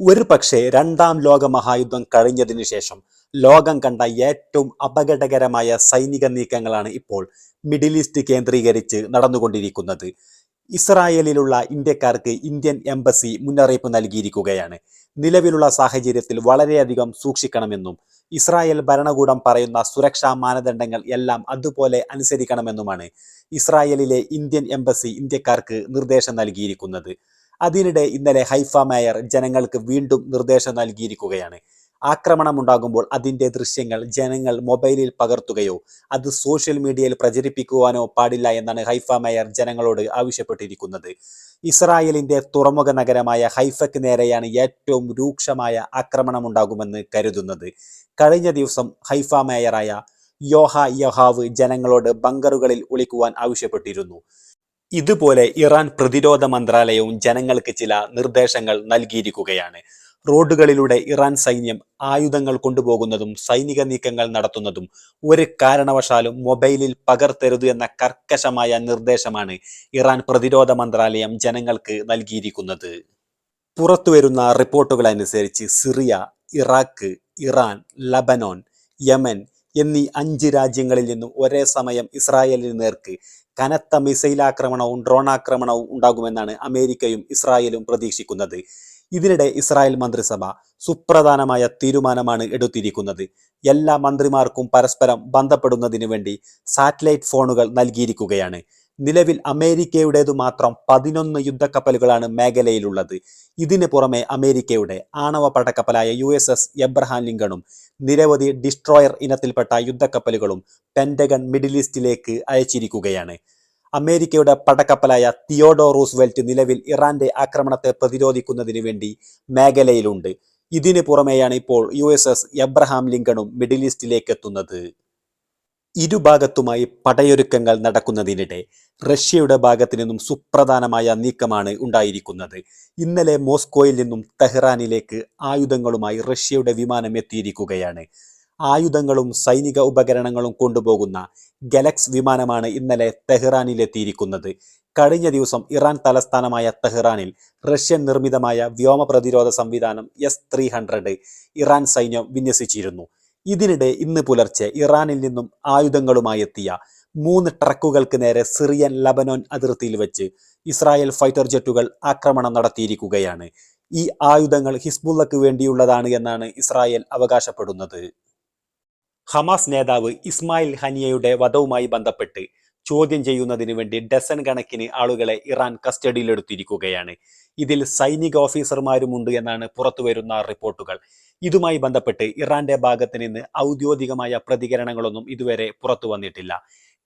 ഒരു പക്ഷേ രണ്ടാം ലോക മഹായുദ്ധം കഴിഞ്ഞതിനു ശേഷം ലോകം കണ്ട ഏറ്റവും അപകടകരമായ സൈനിക നീക്കങ്ങളാണ് ഇപ്പോൾ മിഡിൽ ഈസ്റ്റ് കേന്ദ്രീകരിച്ച് നടന്നുകൊണ്ടിരിക്കുന്നത്. ഇസ്രായേലിലുള്ള ഇന്ത്യക്കാർക്ക് ഇന്ത്യൻ എംബസി മുന്നറിയിപ്പ് നൽകിയിരിക്കുകയാണ്. നിലവിലുള്ള സാഹചര്യത്തിൽ വളരെയധികം സൂക്ഷിക്കണമെന്നും ഇസ്രായേൽ ഭരണകൂടം പറയുന്ന സുരക്ഷാ മാനദണ്ഡങ്ങൾ എല്ലാം അതുപോലെ അനുസരിക്കണമെന്നുമാണ് ഇസ്രായേലിലെ ഇന്ത്യൻ എംബസി ഇന്ത്യക്കാർക്ക് നിർദ്ദേശം നൽകിയിരിക്കുന്നത്. അതിനിടെ ഇന്നലെ ഹൈഫ മേയർ ജനങ്ങൾക്ക് വീണ്ടും നിർദ്ദേശം നൽകിയിരിക്കുകയാണ്. ആക്രമണം ഉണ്ടാകുമ്പോൾ അതിന്റെ ദൃശ്യങ്ങൾ ജനങ്ങൾ മൊബൈലിൽ പകർത്തുകയോ അത് സോഷ്യൽ മീഡിയയിൽ പ്രചരിപ്പിക്കുവാനോ പാടില്ല എന്നാണ് ഹൈഫ മേയർ ജനങ്ങളോട് ആവശ്യപ്പെട്ടിരിക്കുന്നത്. ഇസ്രായേലിന്റെ തുറമുഖ നഗരമായ ഹൈഫയ്ക്ക് നേരെയാണ് ഏറ്റവും രൂക്ഷമായ ആക്രമണം ഉണ്ടാകുമെന്ന് കരുതുന്നത്. കഴിഞ്ഞ ദിവസം ഹൈഫ മേയറായ യോഹ യഹാവ് ജനങ്ങളോട് ബങ്കറുകളിൽ ഒളിക്കുവാൻ ആവശ്യപ്പെട്ടിരുന്നു. ഇതുപോലെ ഇറാൻ പ്രതിരോധ മന്ത്രാലയവും ജനങ്ങൾക്ക് ചില നിർദ്ദേശങ്ങൾ നൽകിയിരിക്കുകയാണ്. റോഡുകളിലൂടെ ഇറാൻ സൈന്യം ആയുധങ്ങൾ കൊണ്ടുപോകുന്നതും സൈനിക നീക്കങ്ങൾ നടത്തുന്നതും ഒരു കാരണവശാലും മൊബൈലിൽ പകർത്തരുത് എന്ന കർക്കശമായ നിർദ്ദേശമാണ് ഇറാൻ പ്രതിരോധ മന്ത്രാലയം ജനങ്ങൾക്ക് നൽകിയിരിക്കുന്നത്. പുറത്തുവരുന്ന റിപ്പോർട്ടുകൾ അനുസരിച്ച് Syria Iraq Iran Lebanon Yemen എന്നീ അഞ്ച് രാജ്യങ്ങളിൽ നിന്നും ഒരേ സമയം ഇസ്രായേലിന് നേർക്ക് കനത്ത മിസൈൽ ആക്രമണവും ഡ്രോൺ ആക്രമണവും ഉണ്ടാകുമെന്നാണ് അമേരിക്കയും ഇസ്രായേലും പ്രതീക്ഷിക്കുന്നത്. ഇതിനിടെ ഇസ്രായേൽ മന്ത്രിസഭ സുപ്രധാനമായ തീരുമാനമാണ് എടുത്തിരിക്കുന്നത്. എല്ലാ മന്ത്രിമാർക്കും പരസ്പരം ബന്ധപ്പെടുന്നതിന് വേണ്ടി സാറ്റലൈറ്റ് ഫോണുകൾ നൽകിയിരിക്കുകയാണ്. നിലവിൽ അമേരിക്കയുടേതു മാത്രം പതിനൊന്ന് യുദ്ധക്കപ്പലുകളാണ് മേഖലയിലുള്ളത്. ഇതിന് പുറമെ അമേരിക്കയുടെ ആണവ പടക്കപ്പലായ യു എസ് എസ് എബ്രഹാം ലിങ്കണും നിരവധി ഡിസ്ട്രോയർ ഇനത്തിൽപ്പെട്ട യുദ്ധക്കപ്പലുകളും പെൻഡഗൺ മിഡിൽ ഈസ്റ്റിലേക്ക് അയച്ചിരിക്കുകയാണ്. അമേരിക്കയുടെ പടക്കപ്പലായ തിയോഡോ റൂസ്വെൽറ്റ് നിലവിൽ ഇറാന്റെ ആക്രമണത്തെ പ്രതിരോധിക്കുന്നതിന് വേണ്ടി മേഖലയിലുണ്ട്. ഇതിന് പുറമെയാണ് ഇപ്പോൾ യു എസ് എസ് എബ്രഹാം ലിങ്കണും മിഡിൽ ഈസ്റ്റിലേക്ക് എത്തുന്നത് ഇരുഭാഗത്തുമായി പടയൊരുക്കങ്ങൾ നടക്കുന്നതിനിടെ റഷ്യയുടെ ഭാഗത്തു നിന്നും സുപ്രധാനമായ നീക്കമാണ് ഉണ്ടായിരിക്കുന്നത്. ഇന്നലെ മോസ്കോയിൽ നിന്നും തെഹ്റാനിലേക്ക് ആയുധങ്ങളുമായി റഷ്യയുടെ വിമാനം എത്തിയിരിക്കുകയാണ്. ആയുധങ്ങളും സൈനിക ഉപകരണങ്ങളും കൊണ്ടുപോകുന്ന ഗലക്സ് വിമാനമാണ് ഇന്നലെ തെഹ്റാനിലെത്തിയിരിക്കുന്നത് കഴിഞ്ഞ ദിവസം ഇറാൻ തലസ്ഥാനമായ തെഹ്റാനിൽ റഷ്യൻ നിർമ്മിതമായ വ്യോമ പ്രതിരോധ സംവിധാനം എസ് ത്രീ ഹൺഡ്രഡ് ഇറാൻ സൈന്യം വിന്യസിച്ചിരുന്നു. ഇതിനിടെ ഇന്ന് പുലർച്ചെ ഇറാനിൽ നിന്നും ആയുധങ്ങളുമായി എത്തിയ മൂന്ന് ട്രക്കുകൾക്ക് നേരെ സിറിയൻ ലബനോൻ അതിർത്തിയിൽ വെച്ച് ഇസ്രായേൽ ഫൈറ്റർ ജെറ്റുകൾ ആക്രമണം നടത്തിയിരിക്കുകയാണ്. ഈ ആയുധങ്ങൾ ഹിസ്ബുള്ളക്ക് വേണ്ടിയുള്ളതാണ് എന്നാണ് ഇസ്രായേൽ അവകാശപ്പെടുന്നത്. ഹമാസ് നേതാവ് ഇസ്മായിൽ ഹനിയയുടെ വധവുമായി ബന്ധപ്പെട്ട് ചോദ്യം ചെയ്യുന്നതിന് വേണ്ടി ഡസൺ കണക്കിന് ആളുകളെ ഇറാൻ കസ്റ്റഡിയിലെടുത്തിരിക്കുകയാണ്. ഇതിൽ സൈനിക ഓഫീസർമാരുമുണ്ട് എന്നാണ് പുറത്തുവരുന്ന റിപ്പോർട്ടുകൾ. ഇതുമായി ബന്ധപ്പെട്ട് ഇറാന്റെ ഭാഗത്ത് നിന്ന് ഔദ്യോഗികമായ പ്രതികരണങ്ങളൊന്നും ഇതുവരെ പുറത്തു വന്നിട്ടില്ല.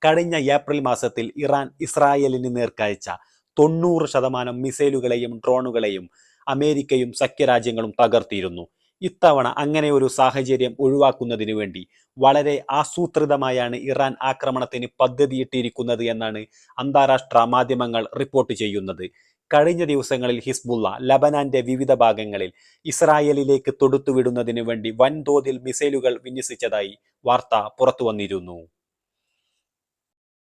കഴിഞ്ഞ ഏപ്രിൽ മാസത്തിൽ ഇറാൻ ഇസ്രായേലിന് നേർക്കയച്ച തൊണ്ണൂറ് ശതമാനം മിസൈലുകളെയും ഡ്രോണുകളെയും അമേരിക്കയും സഖ്യരാജ്യങ്ങളും തകർത്തിയിരുന്നു. ഇത്തവണ അങ്ങനെ ഒരു സാഹചര്യം ഒഴിവാക്കുന്നതിന് വേണ്ടി വളരെ ആസൂത്രിതമായാണ് ഇറാൻ ആക്രമണത്തിന് പദ്ധതിയിട്ടിരിക്കുന്നത് എന്നാണ് അന്താരാഷ്ട്ര മാധ്യമങ്ങൾ റിപ്പോർട്ട് ചെയ്യുന്നത്. കഴിഞ്ഞ ദിവസങ്ങളിൽ ഹിസ്ബുള്ള ലബനാന്റെ വിവിധ ഭാഗങ്ങളിൽ ഇസ്രായേലിലേക്ക് തൊടുത്തുവിടുന്നതിന് വേണ്ടി വൻതോതിൽ മിസൈലുകൾ വിന്യസിച്ചതായി വാർത്ത പുറത്തുവന്നിരുന്നു.